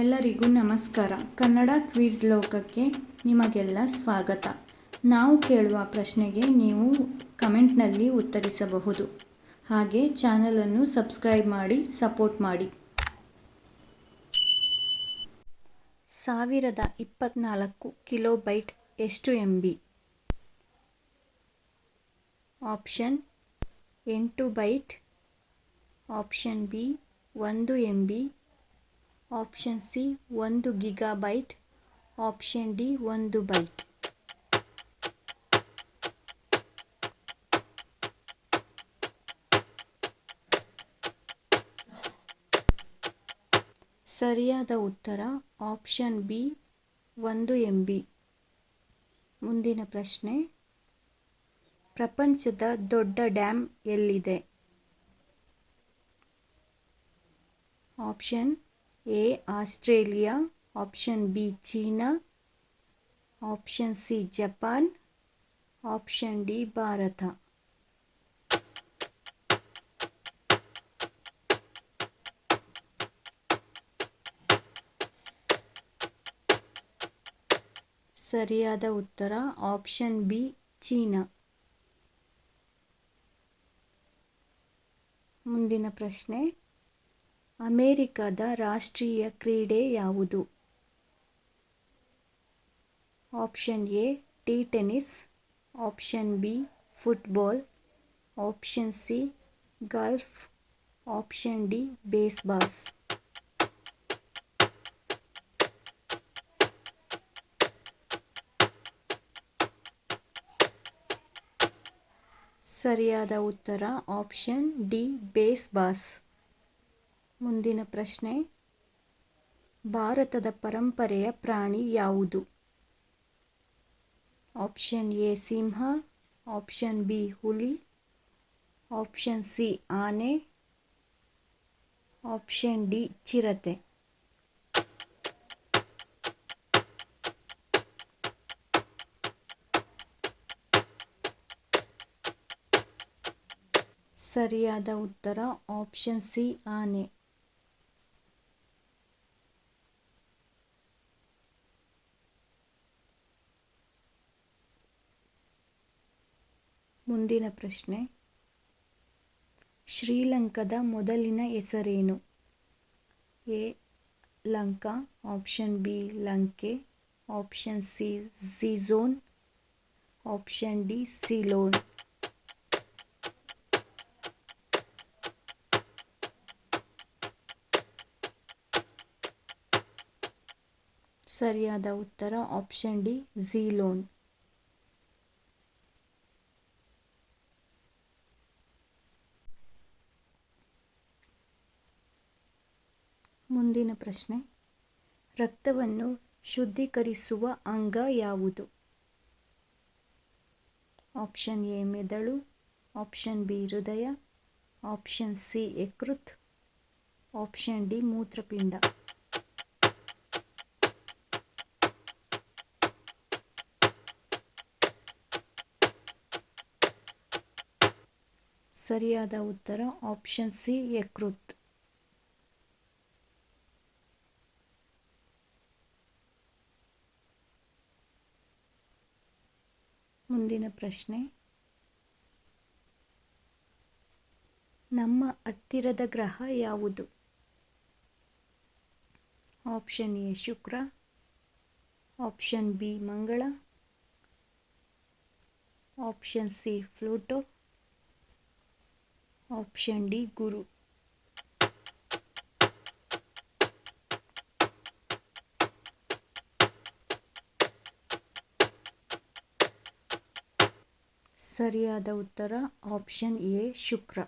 ಎಲ್ಲರಿಗೂ ನಮಸ್ಕಾರ. ಕನ್ನಡ ಕ್ವಿಜ್ ಲೋಕಕ್ಕೆ ನಿಮಗೆಲ್ಲ ಸ್ವಾಗತ. ನಾವು ಕೇಳುವ ಪ್ರಶ್ನೆಗೆ ನೀವು ಕಮೆಂಟ್ನಲ್ಲಿ ಉತ್ತರಿಸಬಹುದು. ಹಾಗೆ ಚಾನಲನ್ನು ಸಬ್ಸ್ಕ್ರೈಬ್ ಮಾಡಿ, ಸಪೋರ್ಟ್ ಮಾಡಿ. ಸಾವಿರದ ಇಪ್ಪತ್ತ್ನಾಲ್ಕು ಕಿಲೋಬೈಟ್ ಎಷ್ಟು ಎಂ ಬಿ ಆಪ್ಷನ್ ಎಂಟು ಬೈಟ್. ಆಪ್ಷನ್ ಬಿ ಒಂದು ಎಂ ಬಿ ಆಪ್ಷನ್ ಸಿ ಒಂದು ಗಿಗಾಬೈಟ್ ಆಪ್ಷನ್ ಡಿ ಒಂದು ಬೈಟ್ ಸರಿಯಾದ ಉತ್ತರ ಆಪ್ಷನ್ ಬಿ ಒಂದು ಎಂ ಬಿ ಮುಂದಿನ ಪ್ರಶ್ನೆ, ಪ್ರಪಂಚದ ದೊಡ್ಡ ಡ್ಯಾಮ್ ಎಲ್ಲಿದೆ? Option A Australia option B China option C Japan option D Bharat ಸರಿಯಾದ ಉತ್ತರ ಆಪ್ಷನ್ ಬಿ ಚೀನಾ. ಮುಂದಿನ ಪ್ರಶ್ನೆ ಅಮೇರಿಕದ ರಾಷ್ಟ್ರೀಯ ಕ್ರೀಡೆ ಯಾವುದು? Option A, T tennis option B, football. Option C, golf. Option D baseball ಸರಿಯಾದ ಉತ್ತರ ಆಪ್ಷನ್ ಡಿ ಬೇಸ್ಬಾಸ್ ಮುಂದಿನ ಪ್ರಶ್ನೆ. ಭಾರತದ ಪರಂಪರೆಯ ಪ್ರಾಣಿ ಯಾವುದು? ಆಪ್ಷನ್ ಎ ಸಿಂಹ, ಆಪ್ಷನ್ ಬಿ ಹುಲಿ, ಆಪ್ಷನ್ ಸಿ ಆನೆ, ಆಪ್ಷನ್ ಡಿ ಚಿರತೆ. ಸರಿಯಾದ ಉತ್ತರ ಆಪ್ಷನ್ ಸಿ ಆನೆ. ಮುಂದಿನ ಪ್ರಶ್ನೆ. ಶ್ರೀಲಂಕಾದ ಮೊದಲಿನ ಹೆಸರೇನು? A, Lanka, option B, Lanke, option C ಝಿಝೋನ್ option D, Ceylon. ಸರಿಯಾದ ಉತ್ತರ ಆಪ್ಷನ್ ಡಿ, ಝೀಲೋನ್. ಮುಂದಿನ ಪ್ರಶ್ನೆ. ರಕ್ತವನ್ನು ಶುದ್ಧೀಕರಿಸುವ ಅಂಗ ಯಾವುದು? ಆಪ್ಷನ್ ಎ ಮೆದಳು, ಆಪ್ಷನ್ ಬಿ ಹೃದಯ, ಆಪ್ಷನ್ ಸಿ ಯಕೃತ್, ಆಪ್ಷನ್ ಡಿ ಮೂತ್ರಪಿಂಡ. ಸರಿಯಾದ ಉತ್ತರ ಆಪ್ಷನ್ ಸಿ ಯಕೃತ್. ಮುಂದಿನ ಪ್ರಶ್ನೆ. ನಮ್ಮ ಹತ್ತಿರದ ಗ್ರಹ ಯಾವುದು? ಆಪ್ಷನ್ ಎ ಶುಕ್ರ, ಆಪ್ಷನ್ ಬಿ ಮಂಗಳ, option C Pluto, option D ಗುರು. ಸರಿಯಾದ ಉತ್ತರ ಆಪ್ಷನ್ ಎ, ಶುಕ್ರ.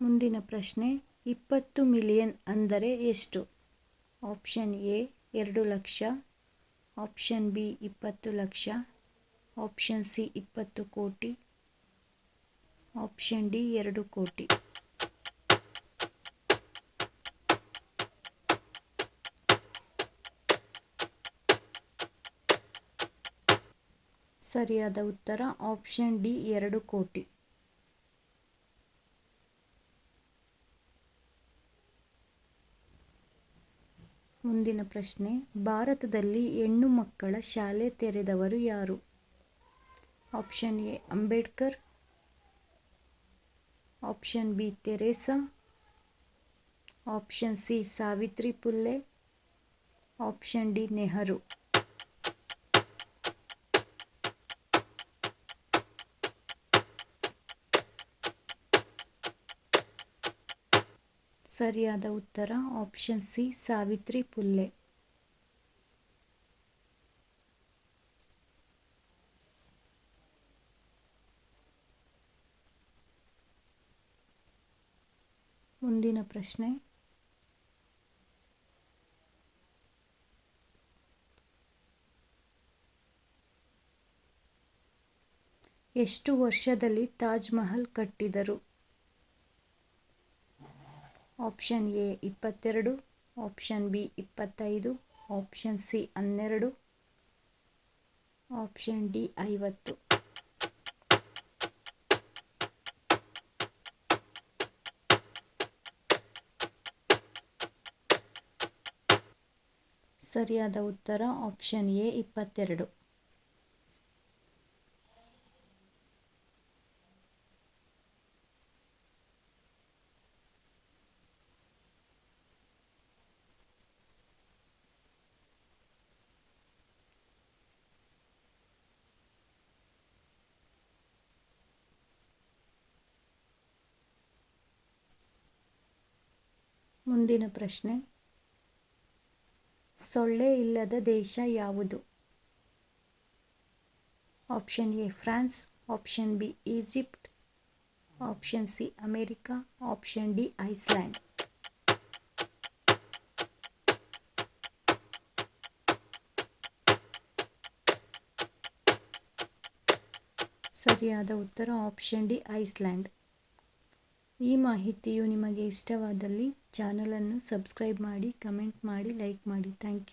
ಮುಂದಿನ ಪ್ರಶ್ನೆ, ಇಪ್ಪತ್ತು ಮಿಲಿಯನ್ ಅಂದರೆ ಎಷ್ಟು? ಆಪ್ಷನ್ ಎ, ಎರಡು ಲಕ್ಷ. ಆಪ್ಷನ್ ಬಿ, ಇಪ್ಪತ್ತು ಲಕ್ಷ. ಆಪ್ಷನ್ ಸಿ, ಇಪ್ಪತ್ತು ಕೋಟಿ. ಆಪ್ಷನ್ ಡಿ, ಎರಡು ಕೋಟಿ. ಸರಿಯಾದ ಉತ್ತರ ಆಪ್ಷನ್ ಡಿ, ಎರಡು ಕೋಟಿ. ಮುಂದಿನ ಪ್ರಶ್ನೆ, ಭಾರತದಲ್ಲಿ ಹೆಣ್ಣು ಮಕ್ಕಳ ಶಾಲೆ ತೆರೆದವರು ಯಾರು? Option A, Ambedkar. Option B, Teresa. Option C, Savitri Phule. Option D, Nehru. ಸರಿಯಾದ ಉತ್ತರ ಆಪ್ಷನ್ ಸಿ ಸಾವಿತ್ರಿ ಪುಲ್ಲೆ. ಮುಂದಿನ ಪ್ರಶ್ನೆ. ಎಷ್ಟು ವರ್ಷದಲ್ಲಿ ತಾಜ್ ಮಹಲ್ ಕಟ್ಟಿದರು? ಆಪ್ಷನ್ ಎ ಇಪ್ಪತ್ತೆರಡು ಆಪ್ಷನ್ ಬಿ ಇಪ್ಪತ್ತೈದು ಆಪ್ಷನ್ ಸಿ ಹನ್ನೆರಡು ಆಪ್ಷನ್ ಡಿ ಐವತ್ತು. ಸರಿಯಾದ ಉತ್ತರ ಆಪ್ಷನ್ ಎ ಇಪ್ಪತ್ತೆರಡು. ಮುಂದಿನ ಪ್ರಶ್ನೆ. ಸೊಳ್ಳೆ ಇಲ್ಲದ ದೇಶ ಯಾವುದು? Option A, France. Option B, Egypt. Option C, America. Option D, Iceland. ಸರಿಯಾದ ಉತ್ತರ ಆಪ್ಷನ್ ಡಿ, ಐಸ್ಲ್ಯಾಂಡ್. ಈ ಮಾಹಿತಿಯು ನಿಮಗೆ ಇಷ್ಟವಾದಲ್ಲಿ ಚಾನಲನ್ನು ಸಬ್ಸ್ಕ್ರೈಬ್ ಮಾಡಿ ಕಮೆಂಟ್ ಮಾಡಿ ಲೈಕ್ ಮಾಡಿ. Thank you.